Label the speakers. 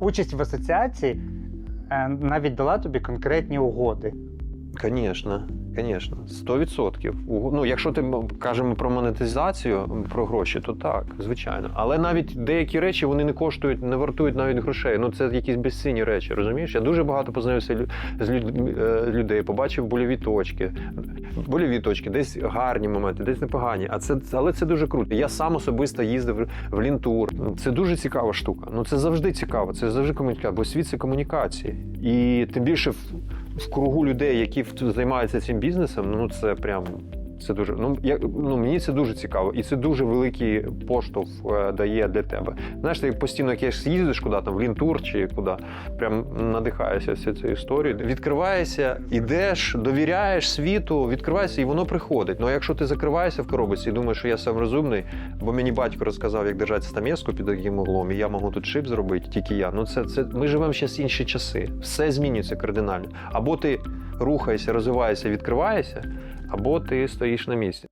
Speaker 1: Участь в асоціації е, навіть дала тобі конкретні угоди.
Speaker 2: Звісно, звісно, 100%. Ну, якщо ти кажемо про монетизацію, про гроші, то так, звичайно. Але навіть деякі речі вони не коштують, не вартують навіть грошей. Ну це якісь безцінні речі, розумієш? Я дуже багато познайомився з е, людей, побачив больові точки. Больові точки, десь гарні моменти, десь непогані. А це але це дуже круто. Я сам особисто їздив в лінтур. Це дуже цікава штука. Ну це завжди цікаво. Це завжди комунікація, бо світ це комунікації. І тим більше в, кругу людей, які займаються цим бізнесом, ну це прям. Це дуже ну я ну мені це дуже цікаво, і це дуже великий поштовх е, дає для тебе. Знаєш, ти постійно якесь їздиш куди там в лінтур чи куди, прям надихаєшся всю цю історію. Відкриваєшся, ідеш, довіряєш світу, відкриваєшся, і воно приходить. Ну а якщо ти закриваєшся в коробці і думаєш, що я сам розумний, бо мені батько розказав, як держати стамеску під таким углом, і я можу тут шип зробити, тільки я. Ну це це ми живемо зараз інші часи. Все змінюється кардинально. Або ти рухаєшся, розвиваєшся, відкриваєшся, або ти стоїш на місці.